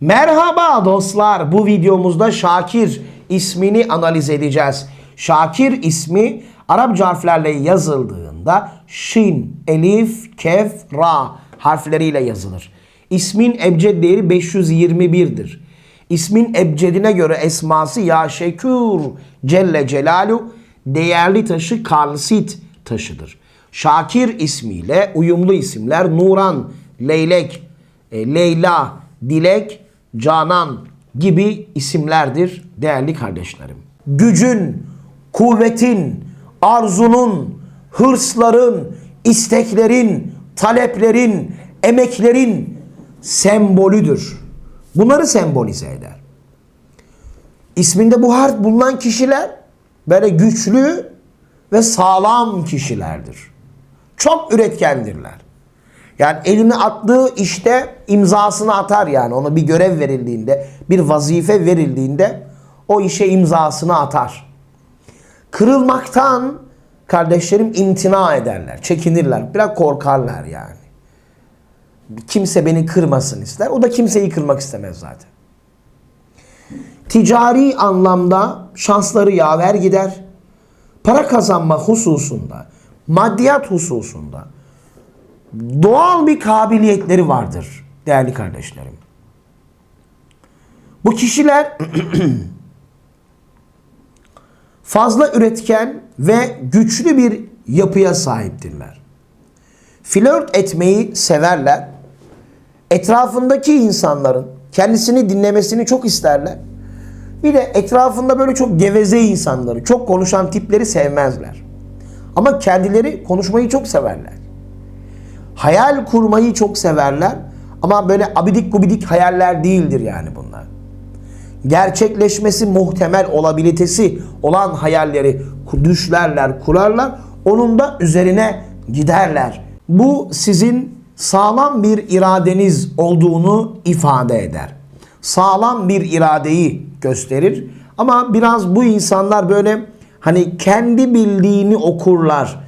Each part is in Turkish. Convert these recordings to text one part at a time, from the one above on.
Merhaba dostlar. Bu videomuzda Şakir ismini analiz edeceğiz. Şakir ismi Arapça harflerle yazıldığında şin, elif, kef, ra harfleriyle yazılır. İsmin ebced değeri 521'dir. İsmin ebcedine göre esması Ya Şekür Celle Celalu değerli taşı kalsit taşıdır. Şakir ismiyle uyumlu isimler Nuran, Leylek, e, Leyla, Dilek, Canan gibi isimlerdir değerli kardeşlerim. Gücün, kuvvetin, arzunun, hırsların, isteklerin, taleplerin, emeklerin sembolüdür. Bunları sembolize eder. İsminde bu harf bulunan kişiler böyle güçlü ve sağlam kişilerdir. Çok üretkendirler. Yani elini attığı işte imzasını atar yani. Ona bir görev verildiğinde, bir vazife verildiğinde o işe imzasını atar. Kırılmaktan kardeşlerim imtina ederler, çekinirler, biraz korkarlar yani. Kimse beni kırmasın ister. O da kimseyi kırmak istemez zaten. Ticari anlamda şansları yaver gider. Para kazanma hususunda, maddiyat hususunda doğal bir kabiliyetleri vardır değerli kardeşlerim. Bu kişiler fazla üretken ve güçlü bir yapıya sahiptirler. Flört etmeyi severler. Etrafındaki insanların kendisini dinlemesini çok isterler. Bir de etrafında böyle çok geveze insanları, çok konuşan tipleri sevmezler. Ama kendileri konuşmayı çok severler. Hayal kurmayı çok severler. Ama böyle abidik gubidik hayaller değildir yani bunlar. Gerçekleşmesi muhtemel olabilitesi olan hayalleri düşlerler, kurarlar. Onun da üzerine giderler. Bu sizin sağlam bir iradeniz olduğunu ifade eder. Sağlam bir iradeyi gösterir. Ama biraz bu insanlar böyle hani kendi bildiğini okurlar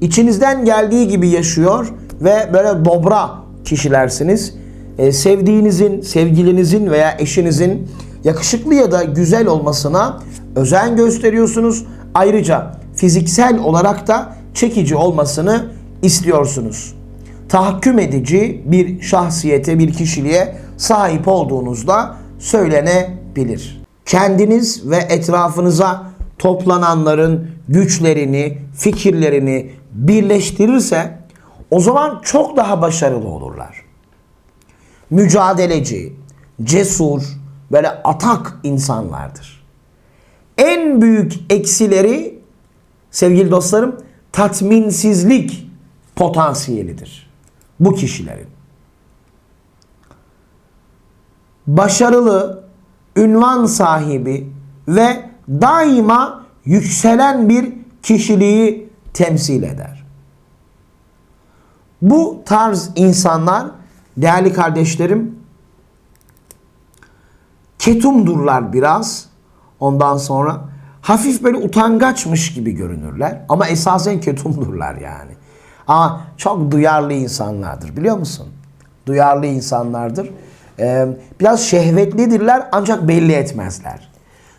İçinizden geldiği gibi yaşıyor ve böyle dobra kişilersiniz. Ee, sevdiğinizin, sevgilinizin veya eşinizin yakışıklı ya da güzel olmasına özen gösteriyorsunuz. Ayrıca fiziksel olarak da çekici olmasını istiyorsunuz. Tahakküm edici bir şahsiyete, bir kişiliğe sahip olduğunuzda söylenebilir. Kendiniz ve etrafınıza toplananların güçlerini, fikirlerini birleştirirse o zaman çok daha başarılı olurlar. Mücadeleci, cesur, böyle atak insanlardır. En büyük eksileri sevgili dostlarım tatminsizlik potansiyelidir bu kişilerin. Başarılı, ünvan sahibi ve daima yükselen bir kişiliği temsil eder. Bu tarz insanlar değerli kardeşlerim ketumdurlar biraz. Ondan sonra hafif böyle utangaçmış gibi görünürler ama esasen ketumdurlar yani. Ama çok duyarlı insanlardır biliyor musun? Duyarlı insanlardır. Ee, biraz şehvetlidirler ancak belli etmezler.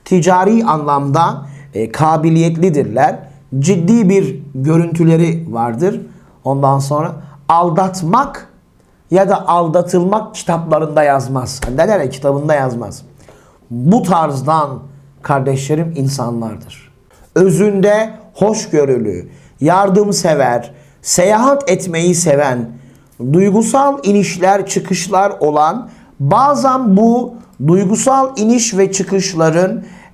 Ticari anlamda e, kabiliyetlidirler. Ciddi bir görüntüleri vardır. Ondan sonra aldatmak ya da aldatılmak kitaplarında yazmaz. Ya kitabında yazmaz. Bu tarzdan kardeşlerim insanlardır. Özünde hoşgörülü, yardımsever, seyahat etmeyi seven, duygusal inişler çıkışlar olan bazen bu duygusal iniş ve çıkışların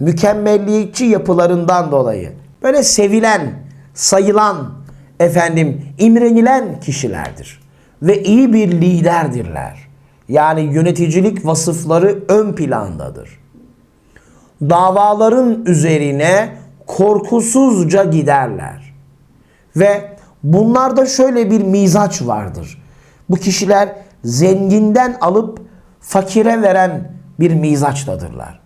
Mükemmelliyetçi yapılarından dolayı. Böyle sevilen, sayılan, efendim imrenilen kişilerdir. Ve iyi bir liderdirler. Yani yöneticilik vasıfları ön plandadır. Davaların üzerine korkusuzca giderler. Ve bunlarda şöyle bir mizaç vardır. Bu kişiler zenginden alıp fakire veren bir mizaçtadırlar.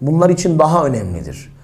bunlar için daha önemlidir.